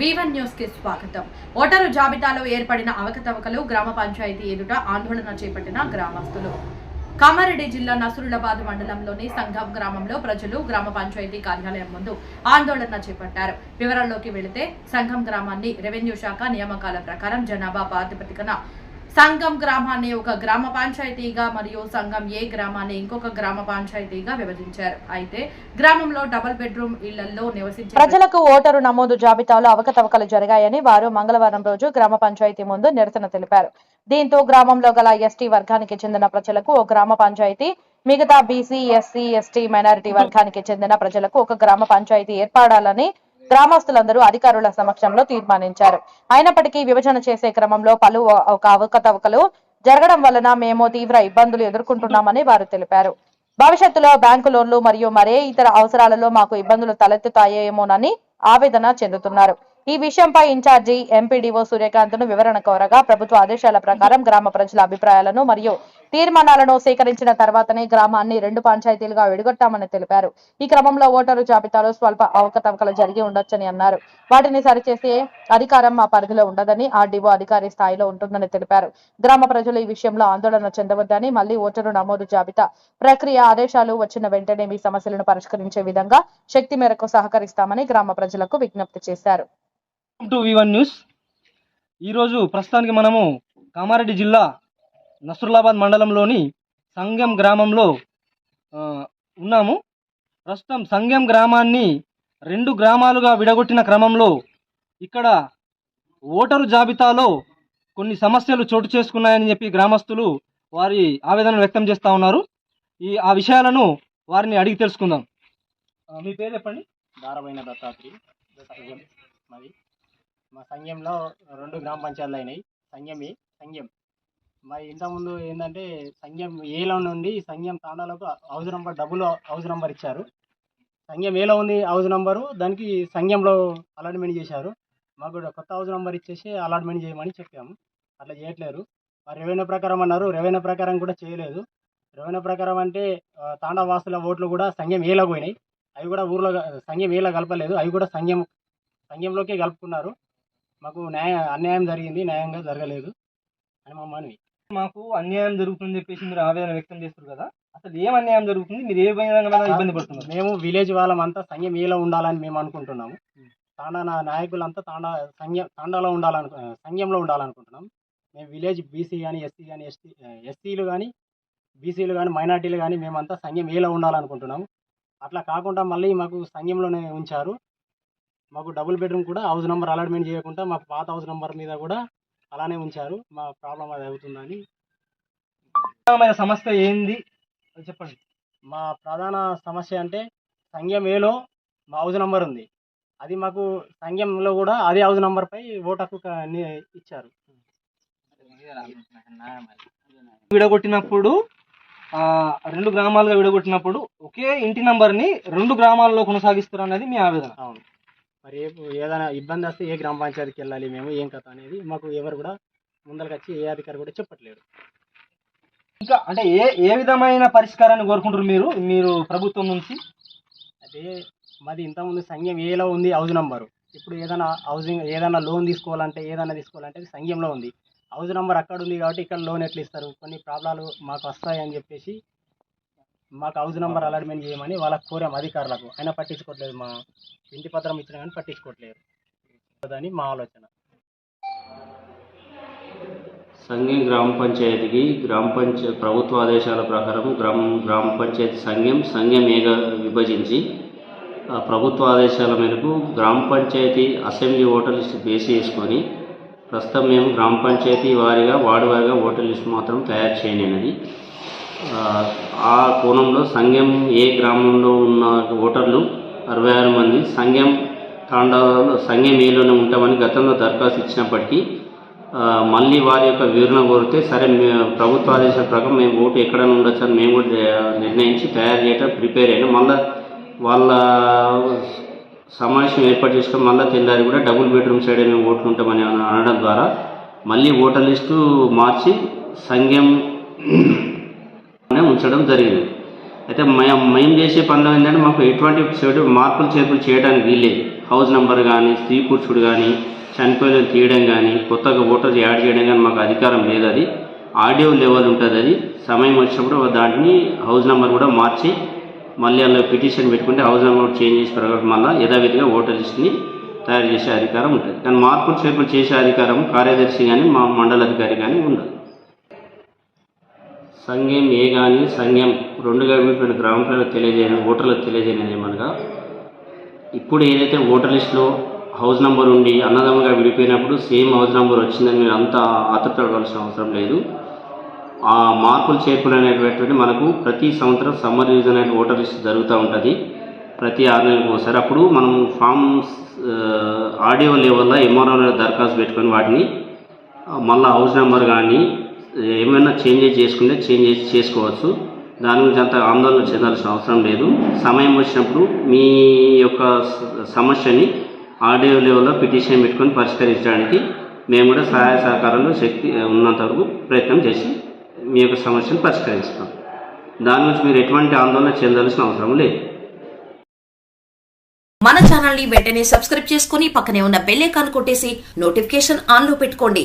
వివన్ న్యూస్కి స్వాగతం. ఓటరు జాబితాలో ఏర్పడిన అవకతవకలు గ్రామ పంచాయతీ ఎదుట ఆందోళన చేపట్టిన గ్రామస్తులు. కామారెడ్డి జిల్లా నసురులబాద్ మండలంలోని సంఘం గ్రామంలో ప్రజలు గ్రామ పంచాయతీ కార్యాలయం ముందు ఆందోళన చేపట్టారు. వివరాల్లోకి వెళితే సంఘం గ్రామాన్ని రెవెన్యూ శాఖ నియామకాల ప్రకారం జనాభా ప్రాతిపదికన సంఘం గ్రామాన్ని ఒక గ్రామ పంచాయతీగా మరియు సంఘం ఏ గ్రామాన్ని ఇంకొక గ్రామ పంచాయతీగా విభజించారు. అయితే గ్రామంలో డబుల్ బెడ్రూమ్ ఇళ్ళలో నివసించే ప్రజలకు ఓటరు నమోదు జాబితాలో అవకతవకలు జరిగాయని వారు మంగళవారం రోజు గ్రామ పంచాయతీ ముందు నిరసన తెలిపారు. దీంతో గ్రామంలో గల ఎస్టీ వర్గానికి చెందిన ప్రజలకు ఒక గ్రామ పంచాయతీ మిగతా బీసీ ఎస్సీ ఎస్టీ మైనారిటీ వర్గానికి చెందిన ప్రజలకు ఒక గ్రామ పంచాయతీ ఏర్పడాలని గ్రామస్తులందరూ అధికారుల సమక్షంలో తీర్మానించారు. అయినప్పటికీ విభజన చేసే క్రమంలో పలు ఒక అవకతవకలు జరగడం వలన మేము తీవ్ర ఇబ్బందులు ఎదుర్కొంటున్నామని వారు తెలిపారు. భవిష్యత్తులో బ్యాంకు లోన్లు మరియు మరే ఇతర అవసరాలలో మాకు ఇబ్బందులు తలెత్తుతాయేమోనని ఆవేదన చెందుతున్నారు. ఈ విషయంపై ఇన్ఛార్జి ఎంపీడీఓ సూర్యకాంత్ను వివరణ కోరగా ప్రభుత్వ ఆదేశాల ప్రకారం గ్రామ ప్రజల అభిప్రాయాలను మరియు తీర్మానాలను సేకరించిన తర్వాతనే గ్రామాన్ని రెండు పంచాయతీలుగా విడగొట్టామని తెలిపారు. ఈ క్రమంలో ఓటరు జాబితాలో స్వల్ప అవకతవకలు జరిగి ఉండొచ్చని అన్నారు. వాటిని సరిచేసే అధికారం మా పరిధిలో ఉండదని ఆర్డీఓ అధికారి స్థాయిలో ఉంటుందని తెలిపారు. గ్రామ ప్రజలు ఈ విషయంలో ఆందోళన చెందవద్దని మళ్ళీ ఓటరు నమోదు జాబితా ప్రక్రియ ఆదేశాలు వచ్చిన వెంటనే మీ సమస్యలను పరిష్కరించే విధంగా శక్తి మేరకు సహకరిస్తామని గ్రామ ప్రజలకు విజ్ఞప్తి చేశారు. టు వివన్ న్యూస్ ఈరోజు ప్రస్తుతానికి మనము కామారెడ్డి జిల్లా నసరులాబాద్ మండలంలోని సంగం గ్రామంలో ఉన్నాము. ప్రస్తుతం సంగం గ్రామాన్ని రెండు గ్రామాలుగా విడగొట్టిన క్రమంలో ఇక్కడ ఓటరు జాబితాలో కొన్ని సమస్యలు చోటు చేసుకున్నాయని చెప్పి గ్రామస్తులు వారి ఆవేదన వ్యక్తం చేస్తూ ఉన్నారు. ఈ ఆ విషయాలను వారిని అడిగి తెలుసుకుందాం. మీ పేరు చెప్పండి? దారమైన దత్తాత్రి మరి. మా సంఘంలో రెండు గ్రామ పంచాయతీలు అయినాయి. సంఘం ఏ? సంఘం. మరి ఇంతకుముందు ఏంటంటే సంఘం ఏలో నుండి సంఘం తాండాలకు హౌస్ నెంబర్ డబ్బులు హౌస్ నెంబర్ ఇచ్చారు. సంఘం ఏలో ఉంది హౌస్ నెంబరు దానికి సంఘంలో అలాట్మెంట్ చేశారు. మాకు కూడా కొత్త హౌస్ నెంబర్ ఇచ్చేసి అలాట్మెంట్ చేయమని చెప్పాము. అట్లా చేయట్లేరు మరి రెవెన్యూ ప్రకారం అన్నారు. రెవెన్యూ ప్రకారం కూడా చేయలేదు. రెవెన్యూ ప్రకారం అంటే ఆ, తాండా వాసుల ఓట్లు కూడా సంఘం ఏలో పోయినాయి. అవి కూడా ఊర్లో సంఘం ఏలా కలపలేదు. అవి కూడా సంఘం సంఘంలోకే కలుపుకున్నారు. మాకు న్యాయ అన్యాయం జరిగింది న్యాయంగా జరగలేదు అని మా మనవి. మాకు అన్యాయం జరుగుతుంది చెప్పేసి మీరు ఆవేదన వ్యక్తం చేస్తారు కదా అసలు ఏం అన్యాయం జరుగుతుంది? మీరు ఏ విధంగా ఇబ్బంది పడుతున్నారు? మేము విలేజ్ వాళ్ళమంతా సంఘం ఏలో ఉండాలని మేము అనుకుంటున్నాము. తాండా నా నాయకులంతా తాండా సంఘం తాండాలో ఉండాలను సంఘంలో ఉండాలనుకుంటున్నాం. మేము విలేజ్ బీసీ కానీ ఎస్సీ కానీ ఎస్టీ ఎస్సీలు కానీ బీసీలు కానీ మైనార్టీలు కానీ మేమంతా సంఘం ఏలో ఉండాలనుకుంటున్నాము. అట్లా కాకుండా మళ్ళీ మాకు సంఘంలోనే ఉంచారు. మాకు డబుల్ బెడ్రూమ్ కూడా హౌస్ నెంబర్ అలాట్మెంట్ చేయకుండా మాకు పాత హౌస్ నెంబర్ మీద కూడా అలానే ఉంచారు. మా ప్రాబ్లం అది అవుతుందని. ప్రధానమైన సమస్య ఏంది? అని చెప్పండి. మా ప్రధాన సమస్య అంటే సంఘం ఏలో మా హౌస్ నెంబర్ ఉంది. అది మాకు సంఘంలో కూడా అదే హౌస్ నెంబర్పై ఓటు హక్కు ఇచ్చారు. విడగొట్టినప్పుడు రెండు గ్రామాలుగా విడగొట్టినప్పుడు ఒకే ఇంటి నంబర్ని రెండు గ్రామాల్లో కొనసాగిస్తారు అనేది మీ ఆవేదన. అవును. మరి ఏ- ఏదైనా ఇబ్బంది వస్తే ఏ గ్రామ పంచాయతీకి వెళ్ళాలి మేము ఏం కథ అనేది మాకు ఎవరు కూడా ముందరకు వచ్చి ఏ అధికారి కూడా చెప్పట్లేరు. ఇంకా అంటే ఏ ఏ విధమైన పరిష్కారాన్ని కోరుకుంటారు మీరు మీరు ప్రభుత్వం నుంచి? అయితే మాది ఇంతకుముందు సంఘం ఏలో ఉంది హౌస్ నంబరు. ఇప్పుడు ఏదైనా హౌసింగ్ ఏదైనా లోన్ తీసుకోవాలంటే ఏదైనా తీసుకోవాలంటే అది సంఘంలో ఉంది. హౌస్ నంబర్ అక్కడ ఉంది కాబట్టి ఇక్కడ లోన్ ఎట్లా ఇస్తారు? కొన్ని ప్రాబ్లాలు మాకు వస్తాయి అని చెప్పేసి మాకు హౌస్ నంబర్ అలాట్మెంట్ చేయమని వాళ్ళకి కోరాం అధికారులకు. అయినా పట్టించుకోవట్లేదు మా ఇంటి పత్రం ఇచ్చినా కానీ పట్టించుకోవట్లేదు. అని మా ఆలోచన. సంఘం గ్రామ పంచాయతీకి గ్రామ పంచాయతీ ప్రభుత్వ ఆదేశాల ప్రకారం గ్రామ గ్రామ పంచాయతీ సంఘం సంఘం ఏగా విభజించి ప్రభుత్వ ఆదేశాల మేరకు గ్రామ panchayat assembly voter list base చేసుకొని ప్రస్తుతం మేము గ్రామ పంచాయతీ వారీగా వార్డు వారీగా ఓటర్ లిస్ట్ మాత్రం తయారు చేయలేనిది. ఆ, కోణంలో సంఘం ఏ గ్రామంలో ఉన్న ఓటర్లు అరవై ఆరు మంది సంఘం తాండాలో సంఘం ఏలోనే ఉంటామని గతంలో దరఖాస్తు ఇచ్చినప్పటికీ మళ్ళీ వారి యొక్క వివరణ కోరితే సరే మే- ప్రభుత్వ ఆదేశాల ప్రకారం మేము ఓటు ఎక్కడైనా ఉండొచ్చు అని మేము కూడా నిర్ణయించి తయారు చేయడం ప్రిపేర్ అయినా. మళ్ళీ వాళ్ళ సమావేశం ఏర్పాటు చేసుకొని మళ్ళీ తెల్లారి కూడా డబుల్ బెడ్రూమ్ సైడ్ మేము ఓట్లు ఉంటామని అనడం ద్వారా మళ్ళీ ఓటర్ లిస్టు మార్చి సంఘం ఉంచడం జరిగింది. అయితే మేము మేము చేసే పనులు ఏంటంటే మాకు ఎటువంటి చెడు మార్పులు చేర్పులు చేయడానికి వీల్లేదు. హౌస్ నెంబర్ కానీ స్త్రీ పురుషుడు కానీ చనిపోయిన తీయడం కానీ కొత్తగా ఓటర్స్ యాడ్ చేయడం కానీ మాకు అధికారం లేదు అది. ఆడియో లెవెల్ ఉంటుంది అది. సమయం వచ్చినప్పుడు దాంట్ని హౌస్ నెంబర్ కూడా మార్చి మళ్ళీ అందులో పిటిషన్ పెట్టుకుంటే హౌస్ నెంబర్ చేంజ్ చేసి పెరగడం వల్ల యథావిధిగా ఓటర్ లిస్ట్ని తయారు చేసే అధికారం ఉంటుంది. కానీ మార్పులు చేర్పులు చేసే అధికారం కార్యదర్శి కానీ మా మండల అధికారి కానీ ఉండదు సంఘం ఏ కానీ సంఘం రెండు కలిపిన గ్రామ ప్రజలకు తెలియజేయని ఓటర్లకు తెలియజేయని ఏమనగా ఇప్పుడు ఏదైతే ఓటర్ లిస్టులో హౌస్ నెంబర్ ఉండి అన్నదమ్ముగా విడిపోయినప్పుడు సేమ్ హౌస్ నెంబర్ వచ్చిందని మీరు అంతా ఆతృపడవలసిన అవసరం లేదు. ఆ మార్పులు చేర్పులు అనేటువంటి మనకు ప్రతి సంవత్సరం సమ్మర్ రివిజన్ అనే ఓటర్ లిస్ట్ జరుగుతూ ఉంటుంది. ప్రతి ఆరు నెలలకు ఒకసారి అప్పుడు మనం ఫామ్స్ ఆడియో లెవెల్లో ఎంఆర్ఓ దరఖాస్తు పెట్టుకొని వాటిని మళ్ళీ హౌస్ నెంబర్ కానీ ఏమైనా చేంజెస్ చేసుకుంటే చేంజెస్ చేసుకోవచ్చు. దాని గురించి అంత ఆందోళన చెందాల్సిన అవసరం లేదు. సమయం వచ్చినప్పుడు మీ యొక్క సమస్యని ఆడియో లెవెల్లో పిటిషన్ పెట్టుకొని పరిష్కరించడానికి మేము కూడా సహాయ సహకారాలు శక్తి ఉన్నంత వరకు ప్రయత్నం చేసి మీ యొక్క సమస్యను పరిష్కరిస్తాం. దాని గురించి మీరు ఎటువంటి ఆందోళన చెందాల్సిన అవసరం లేదు. మన ఛానల్ని వెంటనే సబ్స్క్రైబ్ చేసుకుని పక్కనే ఉన్న బెల్ ఐకాన్ కొట్టేసి నోటిఫికేషన్ ఆన్లో పెట్టుకోండి.